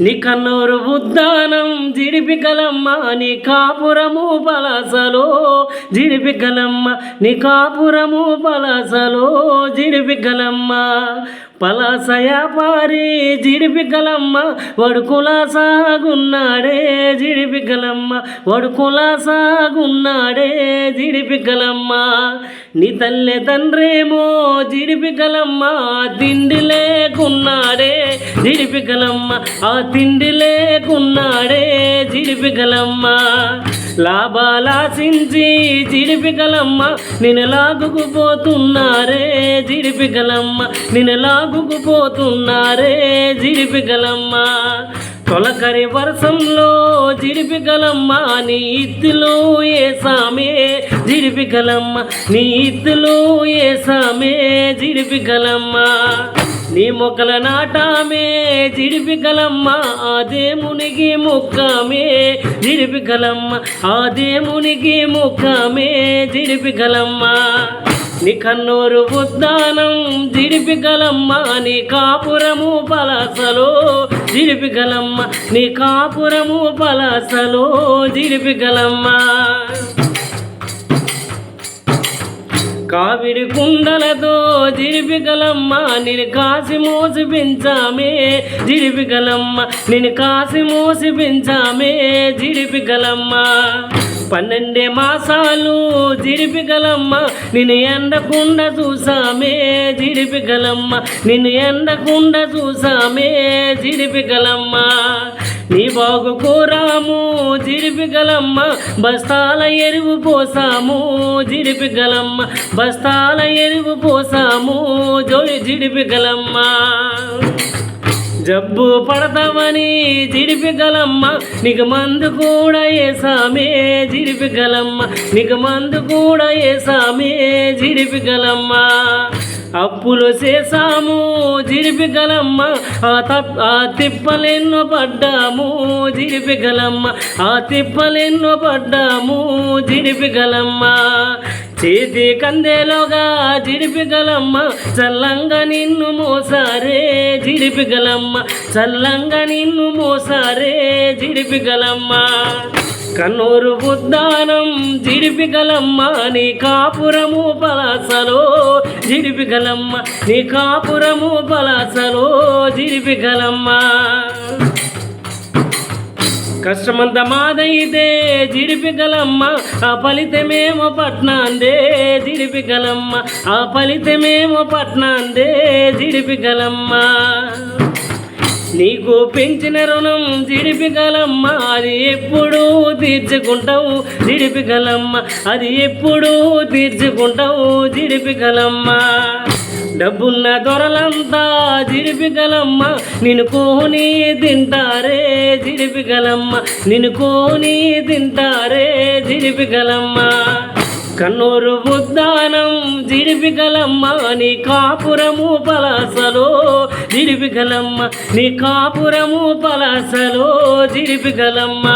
నీ కన్నూరు ఉద్దానం జిడిపికలమ్మ నీ కాపురము పలసలో. జిడిపికలమ్మ నీ కాపురము పలసలో. జిడిపికలమ్మ పలాసయ పారి జిడిపికలమ్మ వడుకుల సాగున్నాడే. జిడిపికలమ్మ వడుకుల సాగున్నాడే. జిడిపికలమ్మ నీ తల్లె తండ్రేమో జిడిపికలమ్మ తిండి లేకున్నాడే. జిడిపికలమ్మ ఆ తిండి లేకున్నాడే జిడిపికలమ్మ లాభాలాసించి జిడిపికలమ్మ నేను లాగుకుపోతున్నారే జిడిపికలమ్మ నేను లాగుకుపోతున్నారే జిడిపికలమ్మ తొలకరి వర్షంలో జిడిపికలమ్మ నీ ఇత్తులో ఏ సామే జిడిపికలమ్మ నీ ఇత్తులో ఏ సామే జిడిపికలమ్మ నీ మొక్కల నాటామే జిడిపికలమ్మ ఆ మునిగి ముక్కమే జిడిపికలమ్మ ఆ మునిగి ముక్కమే జిడిపికలమ్మ నీ కన్నూరు ఉద్దానం. జిడిపికలమ్మ నీ కాపురము పలసలో. జిడిపికలమ్మ నీ కాపురము పలసలో. జిడిపికలమ్మ కావిడి కుండలతో జిడిపికలమ్మ నేను కాసి మోసి పెంచామే జిడిపికలమ్మ నేను కాసి మోసి పెంచామే జిడిపికలమ్మ పన్నెండే మాసాలు జిడిపికలమ్మ నిన్ను ఎండకుండా చూసామే జిడిపికలమ్మ నిన్ను ఎండకుండా చూసామే జిడిపికలమ్మ నీ బాగు కూరాము జిరిపిగలమ్మ బస్తాల ఎరువు పోసాము జిరిపిగలమ్మ బస్తాల ఎరువు పోసాము జోయి జిడిపిగలమ్మ జబ్బు పడతామని జిడిపిగలమ్మ నీకు మందు కూడా ఏసామే జిడిపిగలమ్మ నీకు మందు కూడా ఏసామే జిడిపిగలమ్మా అప్పులు చేసాము జిడిపికలమ్మ ఆ తప్ ఆ తిప్పలెన్నో పడ్డాము జిడిపికలమ్మ ఆ తిప్పలెన్నో పడ్డాము జిడిపికలమ్మ చేతి కందేలోగా జిడిపిగలమ్మ చల్లంగా నిన్ను మోసారే జిడిపిగలమ్మ చల్లంగా నిన్ను మోసారే జిడిపిగలమ్మ కన్నూరు ఉద్దానం జిడిపిగలమ్మ నీ కాపురము పలాసలో. జిడిపిగలమ్మ నీ కాపురము పలాసలో. జిడిపిగలమ్మ కష్టమంత మాదైతే జిడిపిగలమ్మ ఆ ఫలితమేమో పట్నాందే. జిడిపిగలమ్మ ఆ ఫలితమేమో పట్నాందే. జిడిపిగలమ్మ నీకు పెంచిన రుణం జిడిపికలమ్మ అది ఎప్పుడు తీర్చుకుంటావు. జిడిపికలమ్మ అది ఎప్పుడు తీర్చుకుంటావు. జిడిపికలమ్మ డబ్బున్న దొరలంతా జిడిపికలమ్మ నిన్ను కోని తింటారే జిడిపికలమ్మ నిన్ను కోని తింటారే జిడిపికలమ్మ కన్నూరు ఉద్దానం జిడిపికలమ్మ నీ కాపురము పలాసలో జిరిపిగలమ్మ నీ కాపురము పలాసలో జిరిపిగలమ్మ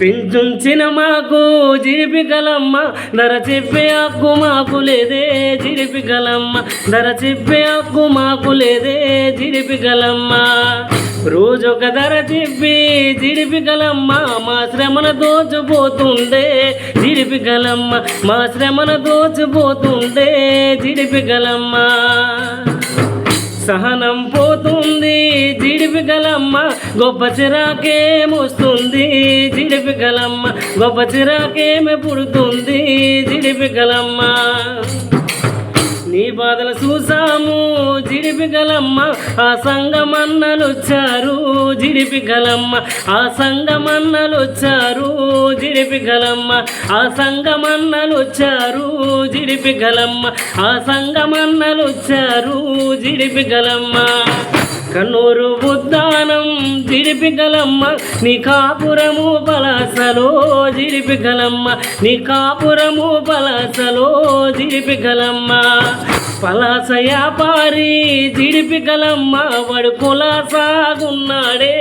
పెంచుంచిన మాకు జిరిపిగలమ్మ ధర చెప్పే హక్కు మాకు లేదే జిరిపిగలమ్మ ధర చెప్పే హక్కు మాకు లేదే జిరిపిగలమ్మ రోజొక ధర చెప్పి జిడిపిగలమ్మ మా శ్రమన దోచిపోతుండే జిడిపిగలమ్మ. మా శ్రమన దోచిపోతుండే గలమ్మ. సహనం పోతుంది జిడిపికలమ్మ గొప్ప చిరాకేమొస్తుంది జిడిపికలమ్మ గొప్ప చిరాకేమి పుడుతుంది జిడిపికలమ్మ నీ బాధలు చూసాము జిడిపికలమ్మ ఆ సంగమన్నలు వచ్చారు జిడిపికలమ్మ ఆ సంగమన్నలు వచ్చారు జిడిపికలమ్మ ఆ సంగమన్నలు వచ్చారు జిడిపికలమ్మ ఆ సంగమన్నలు వచ్చారు జిడిపికలమ్మ కన్నూరు ఉద్దానం జిడిపికలమ్మ నీ కాపురము పలాసలో జిడిపికలమ్మ నీ కాపురము పలాసలో జిడిపికలమ్మ పలాస వ్యాపారి జిడిపికలమ్మ వాడు కులాసాగున్నాడే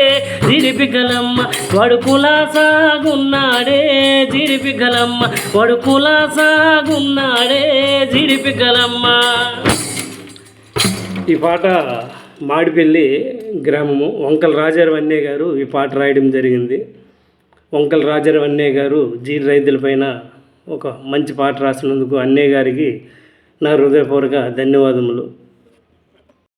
జిడిపికలమ్మ వాడు కులాసాగున్నాడే జిడిపికలమ్మ వాడు కులాసాగున్నాడే జిడిపికలమ్మ ఈ పాట మాడిపల్లి గ్రామము. వంకల రాజారవన్నే గారు ఈ పాట రాయడం జరిగింది. వంకల రాజారవన్నే అన్నయ్య గారు రైతుల రైతులపైన ఒక మంచి పాట రాసినందుకు అన్నయ్య గారికి నా హృదయపూర్వక ధన్యవాదములు.